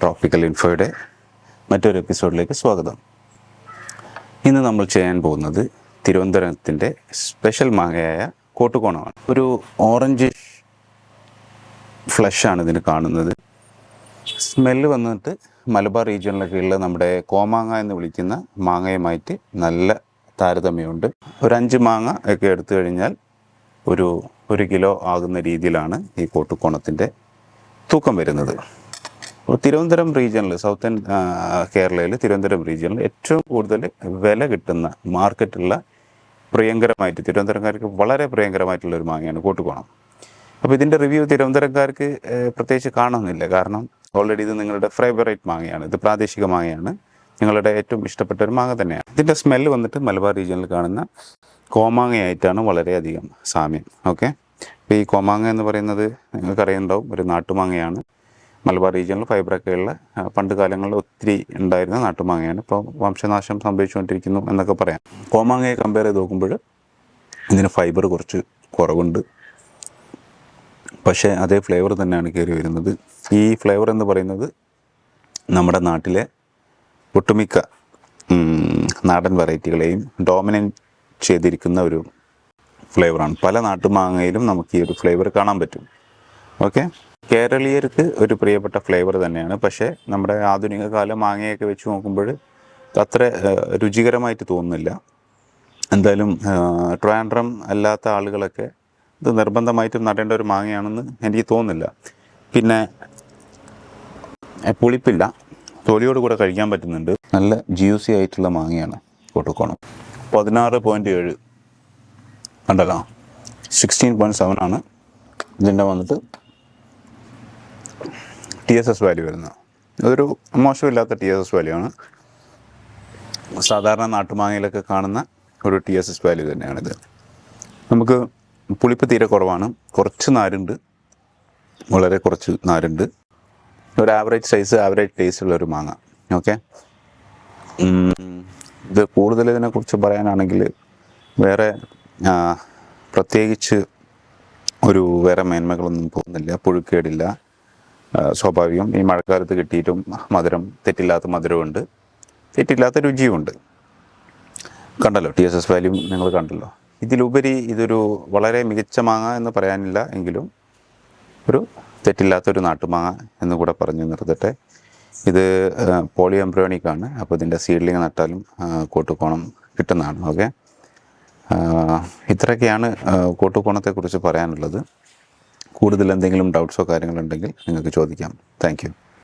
Tropical ഇൻഫോയുടെ മറ്റൊരു എപ്പിസോഡിലേക്ക് സ്വാഗതം. ഇന്ന് നമ്മൾ ചെയ്യാൻ പോകുന്നത് തിരുവനന്തപുരത്തിന്റെ സ്പെഷ്യൽ മാങ്ങയായ കോട്ടുകോണമാണ്. ഒരു ഓറഞ്ച് ഫ്ലഷാണ് ഇതിന് കാണുന്നത്. സ്മെല്ല് വന്നിട്ട് മലബാർ റീജിയനിലൊക്കെ ഉള്ള നമ്മുടെ കോമാങ്ങ എന്ന് വിളിക്കുന്ന മാങ്ങയുമായിട്ട് നല്ല താരതമ്യമുണ്ട്. ഒരു അഞ്ച് മാങ്ങ ഒക്കെ എടുത്തു കഴിഞ്ഞാൽ ഒരു ഒരു കിലോ ആകുന്ന രീതിയിലാണ് ഈ കോട്ടുകോണത്തിന്റെ തൂക്കം വരുന്നത്. അപ്പോൾ തിരുവനന്തപുരം റീജിയനിൽ സൗത്തൻ കേരളയിൽ തിരുവനന്തപുരം റീജിയനിൽ ഏറ്റവും കൂടുതൽ വില കിട്ടുന്ന മാർക്കറ്റുള്ള പ്രിയങ്കരമായിട്ട് തിരുവനന്തപുരംകാർക്ക് വളരെ പ്രിയങ്കരമായിട്ടുള്ള ഒരു മാങ്ങയാണ് കൂട്ടുകോണം. അപ്പോൾ ഇതിന്റെ റിവ്യൂ തിരുവനന്തപുരംകാർക്ക് പ്രത്യേകിച്ച് കാണുന്നില്ല കാരണം ഓൾറെഡി ഇത് നിങ്ങളുടെ ഫേവറേറ്റ് മാങ്ങയാണ്. ഇത് പ്രാദേശിക മാങ്ങയാണ്. നിങ്ങളുടെ ഏറ്റവും ഇഷ്ടപ്പെട്ട ഒരു മാങ്ങ തന്നെയാണ്. ഇതിന്റെ സ്മെല്ല് വന്നിട്ട് മലബാർ റീജിയനിൽ കാണുന്ന കോമാങ്ങയായിട്ടാണ് വളരെയധികം സാമ്യം. ഓക്കെ? അപ്പോൾ ഈ കോമാങ്ങ എന്ന് പറയുന്നത് നിങ്ങൾക്കറിയുന്നുണ്ടാവും. ഒരു നാട്ടുമാങ്ങയാണ്. മലബാർ റീജിയനിൽ ഫൈബറൊക്കെ ഉള്ള ആ, പണ്ട് കാലങ്ങളിൽ ഒത്തിരി ഉണ്ടായിരുന്ന നാട്ടുമാങ്ങയാണ്. ഇപ്പോൾ വംശനാശം സംഭവിച്ചുകൊണ്ടിരിക്കുന്നു എന്നൊക്കെ പറയാം. കോമാങ്ങയെ കമ്പയർ ചെയ്ത് നോക്കുമ്പോൾ ഇതിന് ഫൈബർ കുറച്ച് കുറവുണ്ട്. പക്ഷേ അതേ ഫ്ലേവർ തന്നെയാണ് കയറി വരുന്നത്. ഈ ഫ്ലേവർ എന്ന് പറയുന്നത് നമ്മുടെ നാട്ടിലെ ഒട്ടുമിക്ക നാടൻ വെറൈറ്റികളെയും ഡോമിനന്റ് ചെയ്തിരിക്കുന്ന ഒരു ഫ്ലേവറാണ് പല നാട്ടുമാങ്ങയിലും നമുക്ക് ഈ ഒരു ഫ്ലേവർ കാണാൻ പറ്റും. ഓക്കെ കേരളീയർക്ക് ഒരു പ്രിയപ്പെട്ട ഫ്ലേവർ തന്നെയാണ്. പക്ഷേ നമ്മുടെ ആധുനിക കാല മാങ്ങയൊക്കെ വെച്ച് നോക്കുമ്പോൾ അത്ര രുചികരമായിട്ട് തോന്നുന്നില്ല. എന്തായാലും ട്രാൻഡ്രം അല്ലാത്ത ആളുകളൊക്കെ ഇത് നിർബന്ധമായിട്ടും നടേണ്ട ഒരു മാങ്ങയാണെന്ന് എനിക്ക് തോന്നുന്നില്ല. പിന്നെ പുളിപ്പില്ല. തൊലിയോട് കൂടെ കഴിക്കാൻ പറ്റുന്നുണ്ട്. നല്ല ജ്യൂസി ആയിട്ടുള്ള മാങ്ങയാണ് കൊടുക്കണം പതിനാറ് പോയിന്റ് ഏഴ് കണ്ടല്ലോ സിക്സ്റ്റീൻ പോയിന്റ് സെവൻ ആണ്. ഇതിന്റെ വന്നിട്ട് ടി എസ് എസ് വാല്യൂ വരുന്നത് അതൊരു മോശമില്ലാത്ത ടി എസ് എസ് വാല്യൂ ആണ്. സാധാരണ നാട്ടുമാങ്ങയിലൊക്കെ കാണുന്ന ഒരു ടി എസ് എസ് വാല്യൂ തന്നെയാണിത്. നമുക്ക് പുളിപ്പ് തീരെ കുറവാണ്. കുറച്ച് നാരുണ്ട്. വളരെ കുറച്ച് നാരുണ്ട്. ഒരു ആവറേജ് സൈസ് ആവറേജ് ടേസ്റ്റ് ഉള്ള ഒരു മാങ്ങ. ഓക്കെ ഇത് കൂടുതൽ ഇതിനെക്കുറിച്ച് പറയാനാണെങ്കിൽ വേറെ പ്രത്യേകിച്ച് ഒരു വേറെ മേന്മകളൊന്നും പോകുന്നില്ല. പുഴുക്കേടില്ല. സ്വാഭാവികം. ഈ മഴക്കാലത്ത് കിട്ടിയിട്ടും മധുരം തെറ്റില്ലാത്ത മധുരമുണ്ട് തെറ്റില്ലാത്ത രുചിയുമുണ്ട്. കണ്ടല്ലോ ടി എസ് എസ് വാല്യൂ നിങ്ങൾ കണ്ടല്ലോ. ഇതിലുപരി ഇതൊരു വളരെ മികച്ച മാങ്ങ എന്ന് പറയാനില്ല എങ്കിലും ഒരു തെറ്റില്ലാത്തൊരു നാട്ടുമാങ്ങ എന്ന് കൂടെ പറഞ്ഞു നിർത്തട്ടെ. ഇത് പോളി എംബ്രോണിക് ആണ്. അപ്പോൾ ഇതിന്റെ സീഡ്ലിങ് നട്ടാലും കോട്ടുകോണം കിട്ടുന്നതാണ്. ഓക്കെ ഇത്രയൊക്കെയാണ് കൂട്ടുകോണത്തെക്കുറിച്ച് പറയാനുള്ളത്. കൂടുതൽ എന്തെങ്കിലും ഡൗട്ട്സോ കാര്യങ്ങളുണ്ടെങ്കിൽ നിങ്ങൾക്ക് ചോദിക്കാം. താങ്ക്